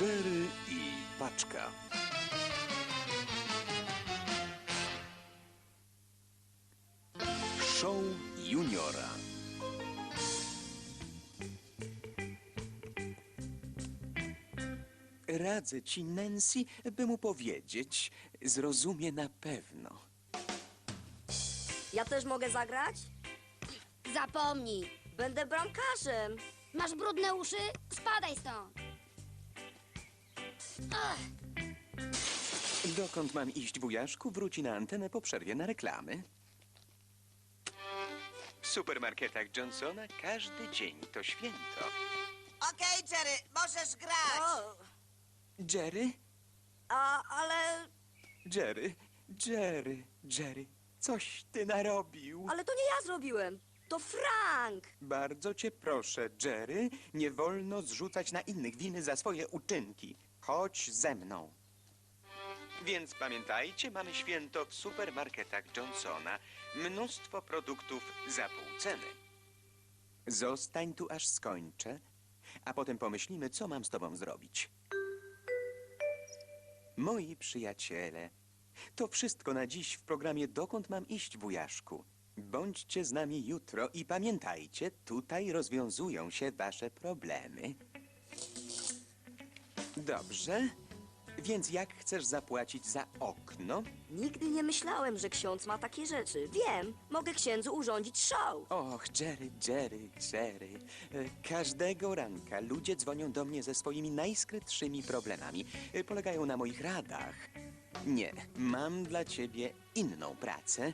Jerry i paczka. Show juniora. Radzę ci, Nancy, by mu powiedzieć. Zrozumie na pewno. Ja też mogę zagrać? Zapomnij. Będę bramkarzem. Masz brudne uszy? Spadaj stąd. Dokąd mam iść, wujaszku? Wróci na antenę po przerwie na reklamy. W supermarketach Johnsona każdy dzień to święto. Okej, Jerry, możesz grać. O, Jerry? a, ale... Jerry, Jerry, Jerry, coś ty narobił. Ale to nie ja zrobiłem. To Frank. Bardzo cię proszę, Jerry, nie wolno zrzucać na innych winy za swoje uczynki. Chodź ze mną. Więc pamiętajcie, mamy święto w supermarketach Johnsona. Mnóstwo produktów za pół ceny. Zostań tu, aż skończę, a potem pomyślimy, co mam z tobą zrobić. Moi przyjaciele, to wszystko na dziś w programie Dokąd mam iść, wujaszku? Bądźcie z nami jutro i pamiętajcie, tutaj rozwiązują się wasze problemy. Dobrze, więc jak chcesz zapłacić za okno? Nigdy nie myślałem, że ksiądz ma takie rzeczy. Wiem, mogę księdzu urządzić show. Och, Jerry, Jerry, Jerry. E, Każdego ranka ludzie dzwonią do mnie ze swoimi najskrytszymi problemami. E, Polegają na moich radach. Nie, mam dla ciebie inną pracę.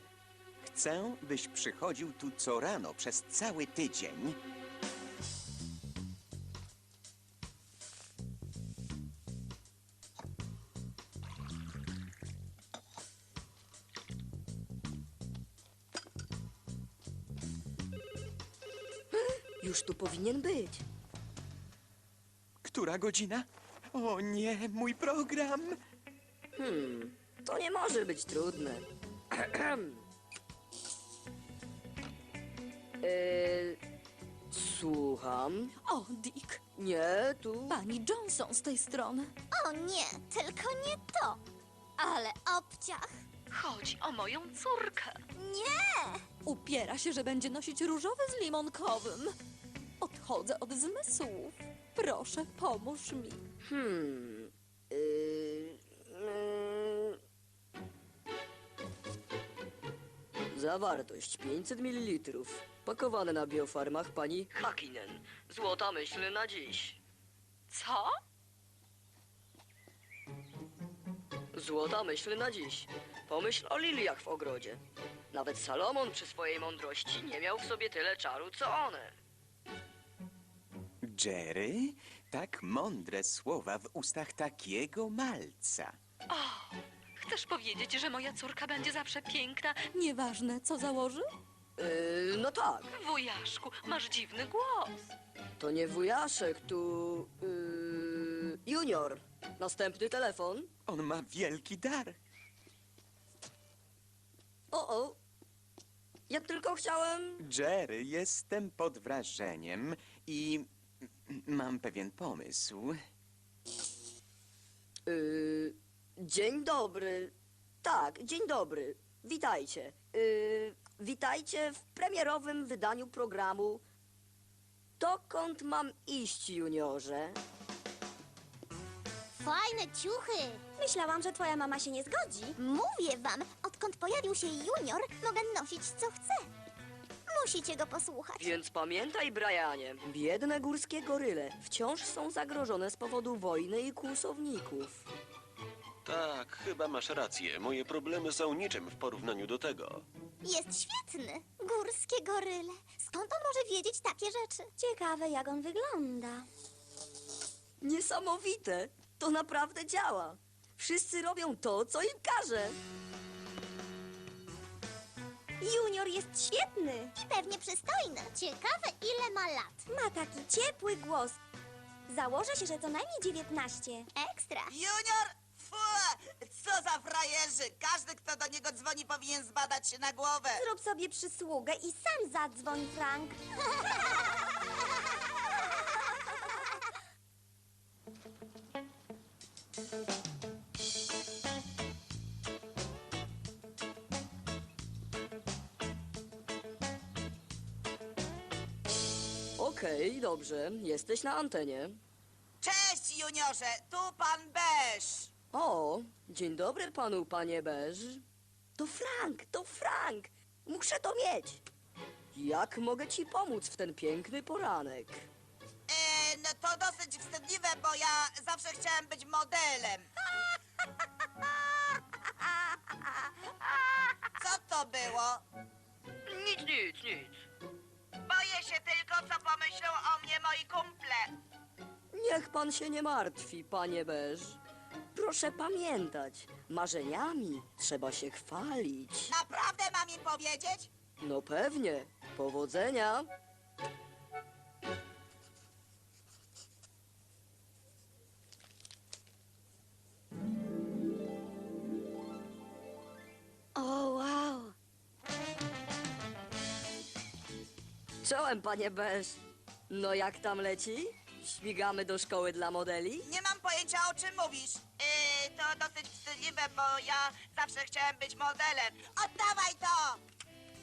Chcę, byś przychodził tu co rano przez cały tydzień. Powinien być. Która godzina? O nie, mój program! Hmm, to nie może być trudne. Eee, słucham. O, Dick, Nie, tu. pani Johnson z tej strony. o nie, tylko nie to. Ale obciach. Chodzi o moją córkę. Nie! Upiera się, że będzie nosić różowy z limonkowym. Odchodzę od zmysłów. Proszę, pomóż mi. Hmm. Yy, yy. Zawartość 500 ml. Pakowane na biofarmach pani Hakinen. Złota myśl na dziś. Co? Złota myśl na dziś. Pomyśl o liliach w ogrodzie. Nawet Salomon przy swojej mądrości nie miał w sobie tyle czaru, co one. Jerry, tak mądre słowa w ustach takiego malca. Chcesz powiedzieć, że moja córka będzie zawsze piękna, nieważne co założy? Yy, no tak, Wujaszku, masz dziwny głos. to nie wujaszek, tu... Yy, junior. Następny telefon. On ma wielki dar. O, o. Ja tylko chciałem... Jerry, jestem pod wrażeniem i mam pewien pomysł. Yy, dzień dobry. Tak, dzień dobry. Witajcie. Yy, witajcie w premierowym wydaniu programu Dokąd mam iść, juniorze? Fajne ciuchy. Myślałam, że twoja mama się nie zgodzi. Mówię wam, odkąd pojawił się junior, mogę nosić co chcę. Musicie go posłuchać. Więc pamiętaj, Brianie, biedne górskie goryle wciąż są zagrożone z powodu wojny i kłusowników. Tak, chyba masz rację. Moje problemy są niczym w porównaniu do tego. Jest świetny. Górskie goryle. Skąd on może wiedzieć takie rzeczy? Ciekawe, jak on wygląda. Niesamowite! To naprawdę działa. Wszyscy robią to, co im każe. Junior jest świetny. I pewnie przystojny. Ciekawe, ile ma lat. Ma taki ciepły głos. Założę się, że co najmniej 19. Ekstra. Junior, fu, co za frajerzy. Każdy, kto do niego dzwoni, powinien zbadać się na głowę. Zrób sobie przysługę i sam zadzwoń, Frank. Okej, dobrze, jesteś na antenie. Cześć, juniorze, tu pan Beż. O, dzień dobry panu, panie Beż. To Frank, to Frank. Muszę to mieć. Jak mogę ci pomóc w ten piękny poranek? E, no to dosyć wstydliwe, bo ja zawsze chciałem być modelem. Co to było? Nic, nic, nic. Niech pan się nie martwi, panie Beż. Proszę pamiętać, marzeniami trzeba się chwalić. Naprawdę mam im powiedzieć? No pewnie. Powodzenia. O, wow. Czołem, panie Beż. No jak tam leci? Śmigamy do szkoły dla modeli? Nie mam pojęcia, o czym mówisz. Yy, to dosyć wstydliwe, bo ja zawsze chciałem być modelem. Oddawaj to!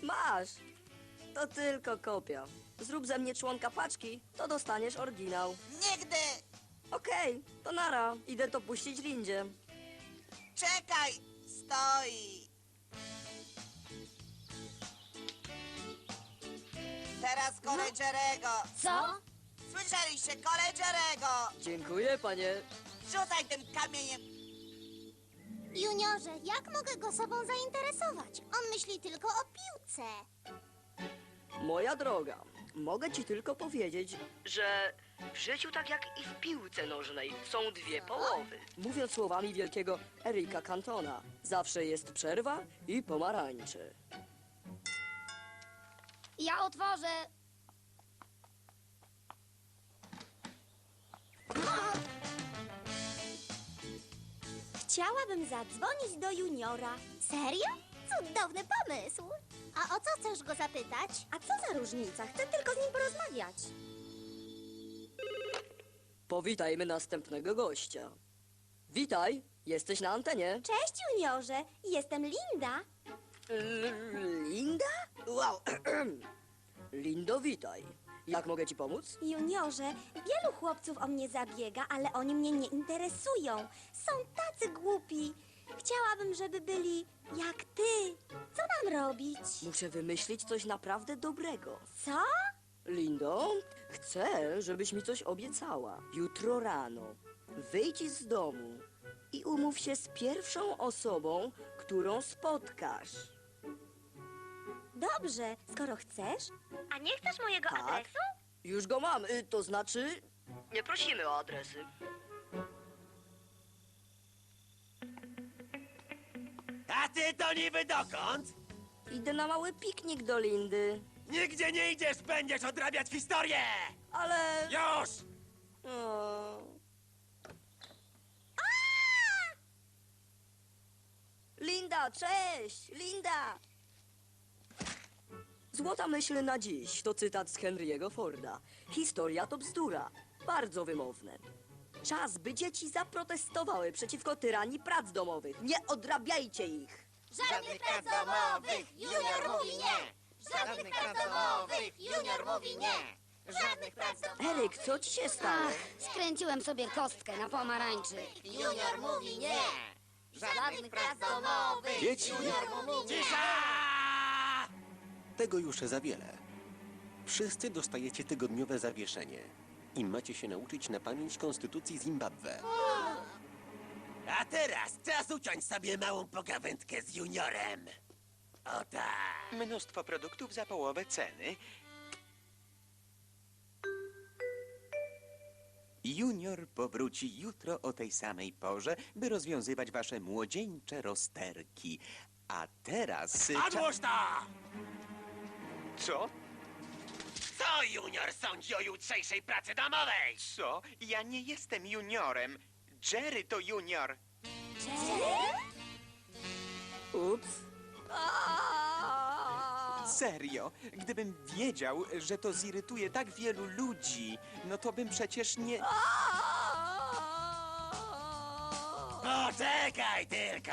Masz. To tylko kopia. Zrób ze mnie członka paczki, to dostaniesz oryginał. Nigdy! Okej, to nara. Idę to puścić Lindzie. Czekaj! Stoi! Teraz kolej Jerego. Co? Słyszeliście, kolej Jerego! Dziękuję, panie. Rzucaj tym kamieniem. Juniorze, jak mogę go sobą zainteresować? On myśli tylko o piłce. Moja droga, mogę ci tylko powiedzieć, że w życiu tak jak i w piłce nożnej są dwie połowy. Mówiąc słowami wielkiego Erika Cantona, zawsze jest przerwa i pomarańcze. Ja otworzę. Chciałabym zadzwonić do juniora. Serio? Cudowny pomysł. A o co chcesz go zapytać? A co za różnica? Chcę tylko z nim porozmawiać. Powitajmy następnego gościa. Witaj, jesteś na antenie. Cześć, juniorze. Jestem Linda. L- Linda? Wow. Lindo, witaj. Jak mogę ci pomóc? Juniorze, wielu chłopców o mnie zabiega, ale oni mnie nie interesują. Są tacy głupi. Chciałabym, żeby byli jak ty. Co mam robić? Muszę wymyślić coś naprawdę dobrego. Co? Lindo, chcę, żebyś mi coś obiecała. Jutro rano wyjdź z domu i umów się z pierwszą osobą, którą spotkasz. Dobrze, skoro chcesz. A nie chcesz mojego Tak? Już go mam, y, to znaczy... Nie prosimy o adresy. A ty to niby dokąd? Idę na mały piknik do Lindy, Nigdzie nie idziesz, będziesz odrabiać historię! ale... Już! O. Linda, cześć! Linda! Złota myśl na dziś to cytat z Henry'ego Forda. Historia to bzdura. Bardzo wymowne. Czas, by dzieci zaprotestowały przeciwko tyranii prac domowych. Nie odrabiajcie ich! Żadnych prac domowych! Junior mówi nie! Żadnych prac domowych! Junior mówi nie! Żadnych prac domowych! Eryk, co ci się stało? Skręciłem sobie kostkę na pomarańczy. Junior mówi nie! Żadnych prac domowych! Dzieci, Junior mówi nie! Tego już za wiele. Wszyscy dostajecie tygodniowe zawieszenie i macie się nauczyć na pamięć konstytucji Zimbabwe. A teraz czas uciąć sobie małą pogawędkę z juniorem. O tak. Mnóstwo produktów za połowę ceny. Junior powróci jutro o tej samej porze, by rozwiązywać wasze młodzieńcze rozterki. A teraz... y, cza- Odłóż to! Co? Co junior sądzi o jutrzejszej pracy domowej? Co? Ja nie jestem juniorem. Jerry to junior. Ups. Serio, gdybym wiedział, że to zirytuje tak wielu ludzi, no to bym przecież nie... Poczekaj tylko!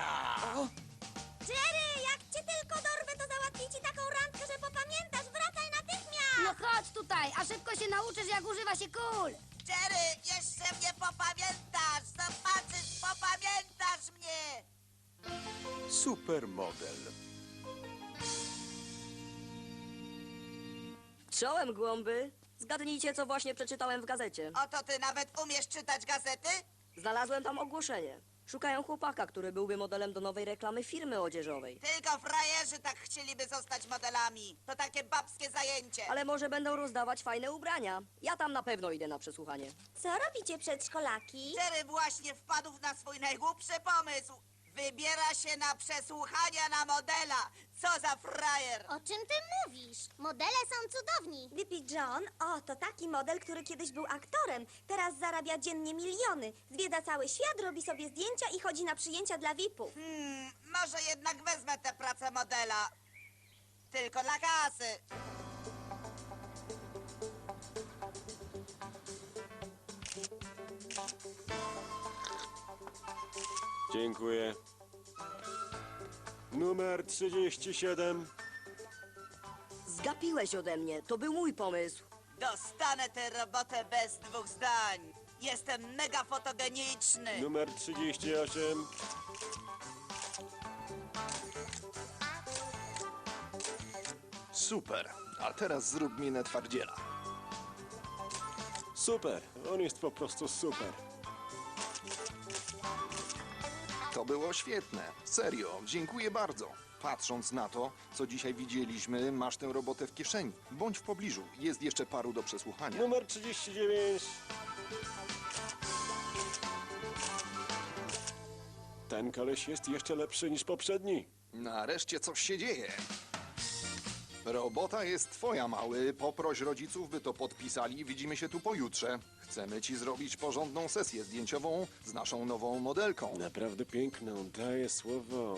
Jerry, jak cię tylko dorwę, to załatwię ci taką randkę, że popamiętasz. Wracaj natychmiast! No chodź tutaj, a szybko się nauczysz, jak używa się kul. Jerry, jeszcze mnie popamiętasz! Zobaczysz, popamiętasz mnie! Supermodel. Czołem głąby. Zgadnijcie, co właśnie przeczytałem w gazecie. Oto ty nawet umiesz czytać gazety? Znalazłem tam ogłoszenie. Szukają chłopaka, który byłby modelem do nowej reklamy firmy odzieżowej. Tylko frajerzy tak chcieliby zostać modelami. To takie babskie zajęcie. Ale może będą rozdawać fajne ubrania. Ja tam na pewno idę na przesłuchanie. Co robicie przedszkolaki? Jerry właśnie wpadł na swój najgłupszy pomysł. Wybiera się na przesłuchania na modela. Co za frajer! O czym ty mówisz? Modele są cudowni. Dippy John, o, to taki model, który kiedyś był aktorem. Teraz zarabia dziennie miliony. Zwiedza cały świat, robi sobie zdjęcia i chodzi na przyjęcia dla VIP-ów. Hmm, może jednak wezmę tę pracę modela. Tylko dla kasy. Dziękuję. Numer 37. Zgapiłeś ode mnie. To był mój pomysł. Dostanę tę robotę bez dwóch zdań. Jestem mega fotogeniczny. Numer 38. Super. A teraz zrób minę twardziela. Super. On jest po prostu super. To było świetne. Serio, dziękuję bardzo. Patrząc na to, co dzisiaj widzieliśmy, masz tę robotę w kieszeni. Bądź w pobliżu. Jest jeszcze paru do przesłuchania. Numer 39. Ten koleś jest jeszcze lepszy niż poprzedni. Nareszcie coś się dzieje. Robota jest twoja, mały. Poproś rodziców, by to podpisali. Widzimy się tu pojutrze. Chcemy ci zrobić porządną sesję zdjęciową z naszą nową modelką. Naprawdę piękną, daję słowo.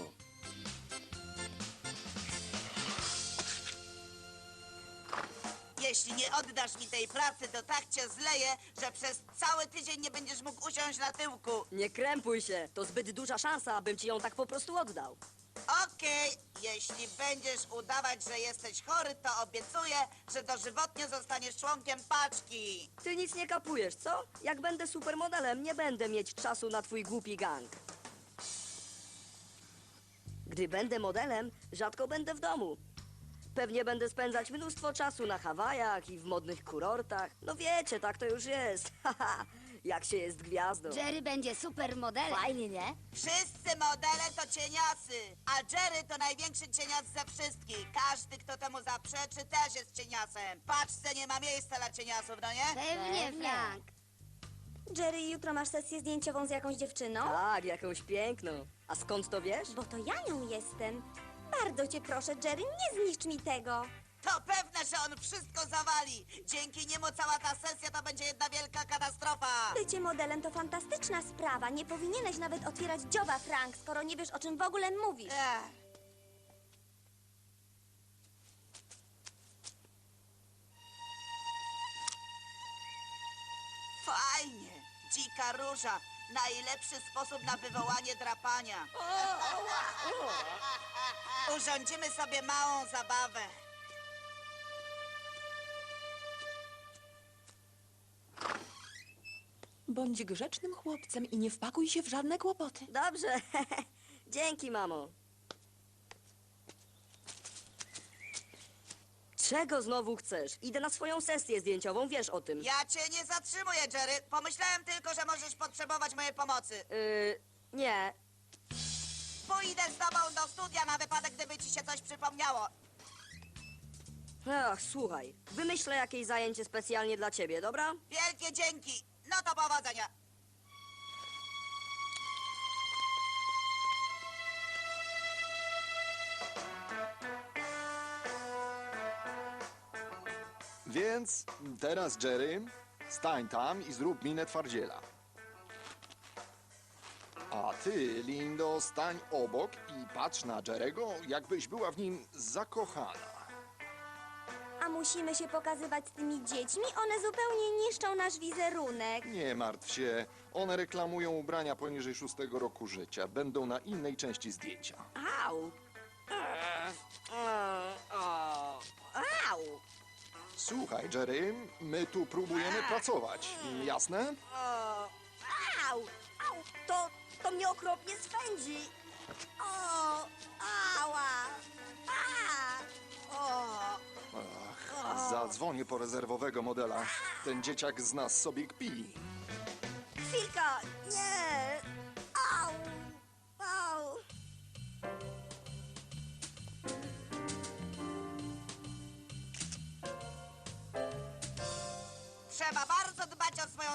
Jeśli nie oddasz mi tej pracy, to tak cię zleję, że przez cały tydzień nie będziesz mógł usiąść na tyłku. Nie krępuj się. To zbyt duża szansa, abym ci ją tak po prostu oddał. Okej, jeśli będziesz udawać, że jesteś chory, to obiecuję, że dożywotnie zostaniesz członkiem paczki. Ty nic nie kapujesz, co? Jak będę supermodelem, nie będę mieć czasu na twój głupi gang. Gdy będę modelem, rzadko będę w domu. Pewnie będę spędzać mnóstwo czasu na Hawajach i w modnych kurortach. No wiecie, tak to już jest. Haha, jak się jest gwiazdą. Jerry będzie super modelem. Fajnie, nie? Wszyscy modele to cieniasy, a Jerry to największy cienias ze wszystkich. Każdy, kto temu zaprzeczy, też jest cieniasem. W paczce nie ma miejsca dla cieniasów, no nie? Pewnie, Frank. Jerry, jutro masz sesję zdjęciową z jakąś dziewczyną? Tak, jakąś piękną. A skąd to wiesz? Bo to ja nią jestem. Bardzo cię proszę, Jerry, nie zniszcz mi tego. To pewne, że on wszystko zawali. Dzięki niemu cała ta sesja to będzie jedna wielka katastrofa. Bycie modelem to fantastyczna sprawa. Nie powinieneś nawet otwierać dzioba, Frank, skoro nie wiesz, o czym w ogóle mówisz. Ech. Fajnie. Dzika róża. Najlepszy sposób na wywołanie drapania. Urządzimy sobie małą zabawę. Bądź grzecznym chłopcem i nie wpakuj się w żadne kłopoty. Dobrze. Dzięki, mamo. Czego znowu chcesz? Idę na swoją sesję zdjęciową, wiesz o tym. Ja cię nie zatrzymuję, Jerry. Pomyślałem tylko, że możesz potrzebować mojej pomocy. Yy, nie. Pójdę z tobą do studia na wypadek, gdyby ci się coś przypomniało. Ach, słuchaj. Wymyślę jakieś zajęcie specjalnie dla ciebie, dobra? Wielkie dzięki. No to powodzenia. Więc teraz, Jerry, stań tam i zrób minę twardziela. A ty, Lindo, stań obok i patrz na Jerego, jakbyś była w nim zakochana. A musimy się pokazywać z tymi dziećmi? One zupełnie niszczą nasz wizerunek. Nie martw się, one reklamują ubrania poniżej szóstego roku życia. Będą na innej części zdjęcia. Au! Au! Słuchaj, Jerry, my tu próbujemy pracować. Jasne? Au, au, to, to mnie okropnie swędzi. O, ała, a, o. Ach, zadzwonię po rezerwowego modela. Ten dzieciak z nas sobie kpi. Chwilka, nie, au, au. Trzeba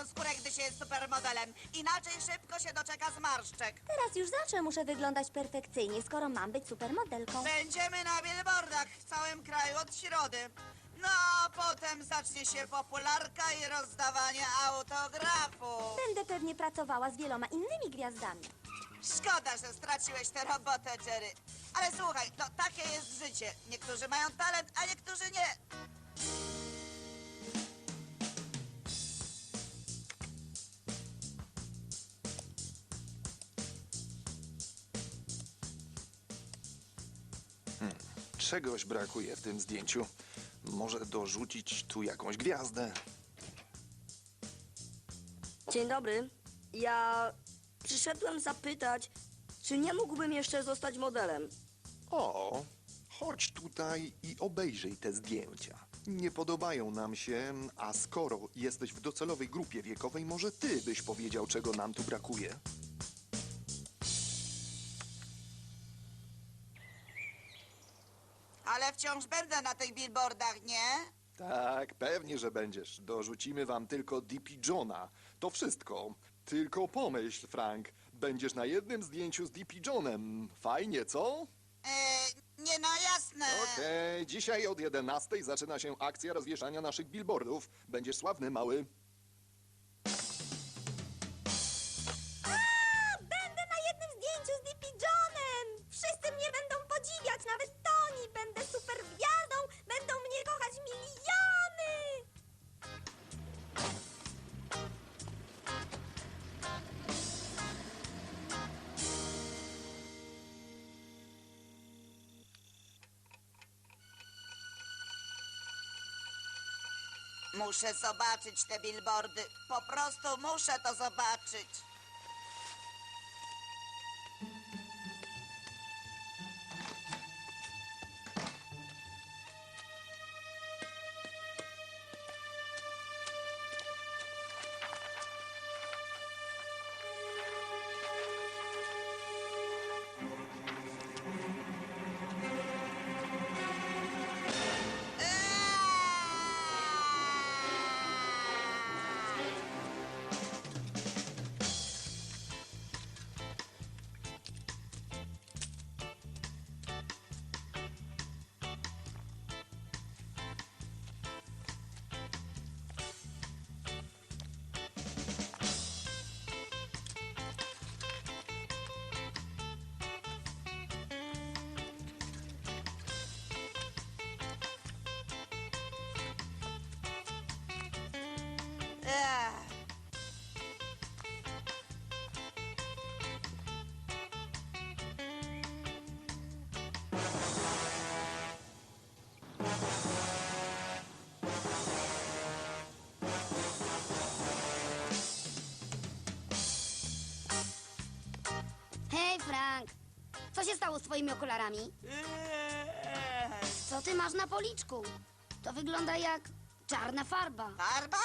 skórę, gdy się jest supermodelem. Inaczej szybko się doczeka zmarszczek. Teraz już zawsze muszę wyglądać perfekcyjnie, skoro mam być supermodelką. Będziemy na billboardach w całym kraju od środy. No, a potem zacznie się popularka i rozdawanie autografów. Będę pewnie pracowała z wieloma innymi gwiazdami. Szkoda, że straciłeś tę robotę, Jerry. Ale słuchaj, no takie jest życie. Niektórzy mają talent, a niektórzy nie. Czegoś brakuje w tym zdjęciu. Może dorzucić tu jakąś gwiazdę. Dzień dobry. Ja przyszedłem zapytać, czy nie mógłbym jeszcze zostać modelem. O, chodź tutaj i obejrzyj te zdjęcia. Nie podobają nam się, a skoro jesteś w docelowej grupie wiekowej, może ty byś powiedział, czego nam tu brakuje. Billboardach, nie? Tak, pewnie, że będziesz. Dorzucimy wam tylko DP Johna. To wszystko. Tylko pomyśl, Frank. Będziesz na jednym zdjęciu z DP Johnem. Fajnie, co? Eee, nie no jasne. Okej, dzisiaj od 11 zaczyna się akcja rozwieszania naszych billboardów. Będziesz sławny, mały. Muszę zobaczyć te billboardy. Po prostu muszę to zobaczyć. Co się stało z twoimi okularami? Co ty masz na policzku? To wygląda jak czarna farba. Farba?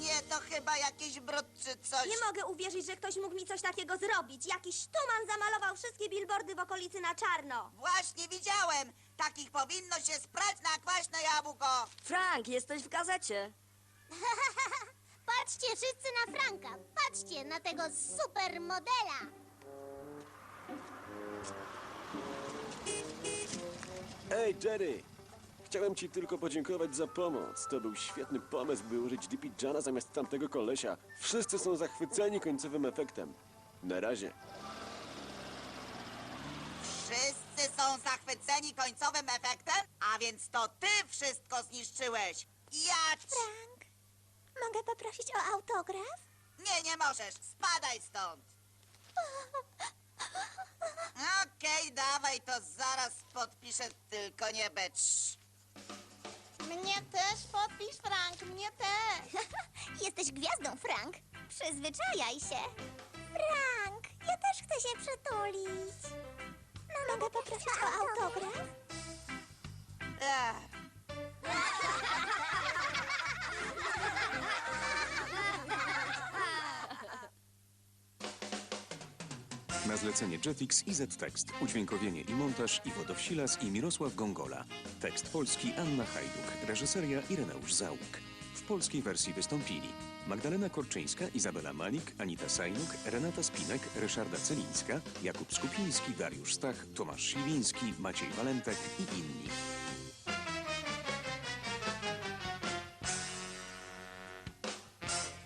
Nie, to chyba jakiś brud czy coś. Nie mogę uwierzyć, że ktoś mógł mi coś takiego zrobić. Jakiś tuman zamalował wszystkie billboardy w okolicy na czarno. Właśnie widziałem. Takich powinno się sprać na kwaśne jabłko. Frank, jesteś w gazecie. Patrzcie wszyscy na Franka! Patrzcie na tego super modela! Ej, Jerry! Chciałem ci tylko podziękować za pomoc. To był świetny pomysł, by użyć DP Johna zamiast tamtego kolesia. Wszyscy są zachwyceni końcowym efektem. Na razie. Wszyscy są zachwyceni końcowym efektem, a więc to ty wszystko zniszczyłeś. Ja ci... Frank, mogę poprosić o autograf? Nie, nie możesz. Spadaj stąd. Okej, dawaj, to zaraz podpiszę, tylko nie becz. Mnie też podpisz, Frank, mnie też. Jesteś gwiazdą, Frank. Przyzwyczajaj się. Frank, ja też chcę się przytulić. Mogę poprosić o autograf? Ech. Na zlecenie Jetix i Z-Tekst. Udźwiękowienie i montaż Iwo Dowsilas i Mirosław Gongola. Tekst polski Anna Hajduk. Reżyseria Ireneusz Załuk. W polskiej wersji wystąpili Magdalena Korczyńska, Izabela Malik, Anita Sajnuk, Renata Spinek, Ryszarda Celińska, Jakub Skupiński, Dariusz Stach, Tomasz Siwiński, Maciej Walentek i inni.